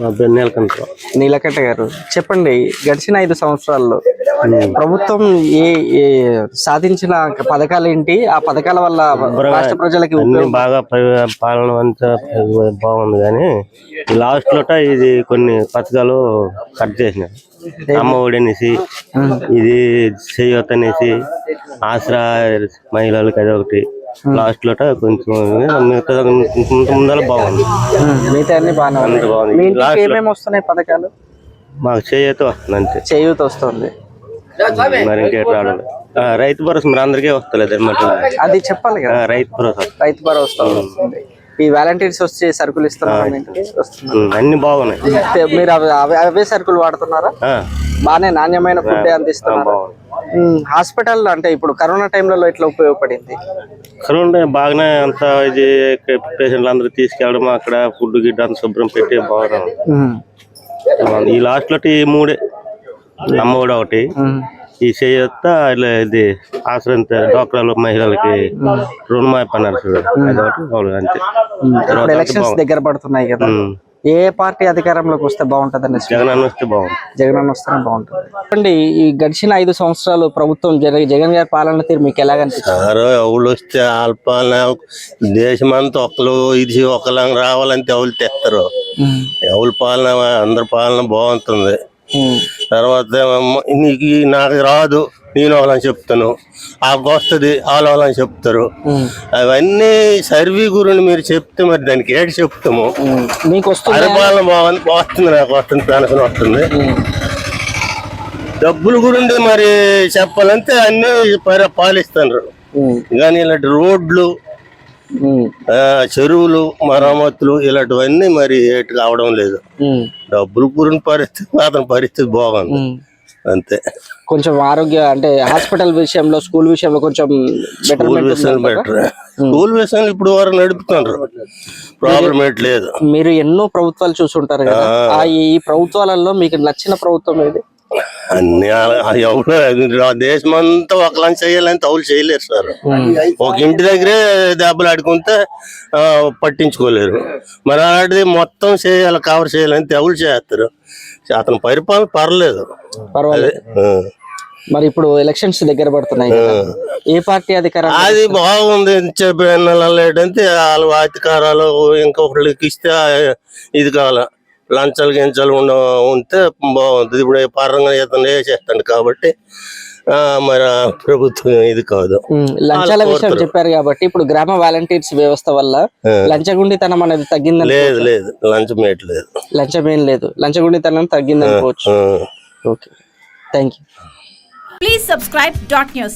మా పేరు నీలకంఠరావు నీలకంఠ గారు చెప్పండి గడిచిన ఐదు సంవత్సరాల్లో ప్రభుత్వం ఏ ఏ సాధించిన పథకాలు ఏంటి? ఆ పథకాల వల్ల రాష్ట్ర ప్రజలకి అన్ని బాగా పాలన అంతా బాగుంది కానీ లాస్ట్ లోట ఇది కొన్ని పథకాలు కట్ చేసినారు. అమ్మ ఒడి అనేసి ఇది చేయొత్ అనేసి ఆసరా మహిళలకు అది ఒకటి లాస్ట్ లోట కొంచెం మిగతా ముందర బాగుంది. మిగతా అన్ని బాగానే బాగుంది. ఏమేమి వస్తున్నాయి పథకాలు? మాకు చేయొత్ వస్తుంది అంతే. చేయూత వస్తుంది. మరి ఆ, రైతు భరోసా మరి అందరికీ వస్తలేదు అనమాట అది చెప్పాలి కదా. రైతు భరోసా. రైతు భరోసా వస్తుంది. ఈ వాలంటీర్స్ వచ్చి సరుకులు ఇస్తున్నారు అన్ని బాగున్నాయి. మీరు అవి- సరుకులు వాడుతున్నారా? బాగానే నాణ్యమైన ఫుడ్ అందిస్తున్నారు? హాస్పిటల్ అంటే ఇప్పుడు కరోనా టైంలలో ఎట్లా ఉపయోగపడింది? కరోనా బాగానే అంత ఇది పేషెంట్లు అందరూ తీసుకెళ్ళడం అక్కడ ఫుడ్ గిడ్డ అంత శుభ్రం పెట్టి బాగున్నాం ఈ లాస్ట్లో ఈ మూడే అమ్మ కూడా ఒకటి. ఈ చేయొత్త ఇలా ఇది ఆశ్రయం డోక్రాలు మహిళలకి ఒకటి బాగుంది అంతే. ఎలక్షన్స్ దగ్గర పడుతున్నాయి కదా. ఏ పార్టీ అధికారంలోకి వస్తే బాగుంటుంది అనేసి జగన్ అన్న వస్తే బాగుంది జగన్ అన్న వస్తేనే బాగుంటుంది. ఈ గడిచిన ఐదు సంవత్సరాలు ప్రభుత్వం జగ- జగన్ గారి పాలన తీరు మీకు ఎలా కనిపిస్తుంది సారు ఎవరు వస్తే అల్పాలన దేశమంతా ఒకరు ఇది ఒకలా రావాలంటే ఎవరు తెస్తారు? ఎవరి పాలన అందరి పాలన బాగుంటుంది. తర్వాత నీకు నాకు రాదు నేను వాళ్ళని చెప్తాను. ఆకు వస్తుంది వాళ్ళు వాళ్ళని చెప్తారు. అవన్నీ సర్వీ గురించి మీరు చెప్తే మరి దానికి ఏడు చెప్తాము. మీకు వస్తుంది. పరిపాలన బాగుంది వస్తుంది నాకు వస్తుంది పెన్షన్ వస్తుంది. డబ్బుల గురించి మరి చెప్పాలంటే అన్ని పరి పాలిస్తున్నారు కానీ ఇలాంటి రోడ్లు ఆ, చెరువులు మరమ్మతులు ఇలాంటివన్నీ మరి ఏటి కావడం లేదు. డబ్బుల గురించి పరిస్థితి అతని పరిస్థితి బాగుంది. అంతే. కొంచెం ఆరోగ్య అంటే హాస్పిటల్ విషయంలో స్కూల్ విషయంలో కొంచెం స్కూల్ విషయాలు బెటర్ స్కూల్ విషయాలు ఇప్పుడు వరకు నడుపుతున్నారు ప్రాబ్లం ఏంటి లేదు. మీరు ఎన్నో ప్రభుత్వాలు చూసుంటారు కదా. ఆ ఈ ప్రభుత్వాలలో మీకు నచ్చిన ప్రభుత్వం ఏది? అన్ని ఎవరు దేశం అంతా ఒకలా చేయాలని తౌలు చేయలేరు సార్. ఒక ఇంటి దగ్గరే దెబ్బలు ఆడుకుంటే పట్టించుకోలేరు. మరి అలాంటిది మొత్తం చేయాలి కవర్ చేయాలని తెవులు చేస్తారు. అతని పరిపాలన పర్లేదు. మరి ఇప్పుడు ఎలక్షన్స్ దగ్గర పడుతున్నాయి ఏ పార్టీ అధికారం అది బాగుంది. చెప్పి ఏంటంటే వాళ్ళ అధికారాలు ఇంకొకరికి ఇస్తే ఇది కావాల. లంచాలు గించాలు ఉండ ఉంటే బాగుంటుంది. ఇప్పుడు పరంగా ఇతను వేసేస్తాడు కాబట్టి ఆ, మరి ఆ ప్రభుత్వం ఇది కాదు. లంచాల విషయం చెప్పారు కాబట్టి ఇప్పుడు గ్రామ వాలంటీర్స్ వ్యవస్థ వల్ల లంచగుండితనం అనేది తగ్గిందని లేదు లేదు. లంచం లేదు. లంచం ఏం లేదు. లంచగుండితనం తగ్గిందనుకోవచ్చు. Okay. Thank you Please subscribe dot news.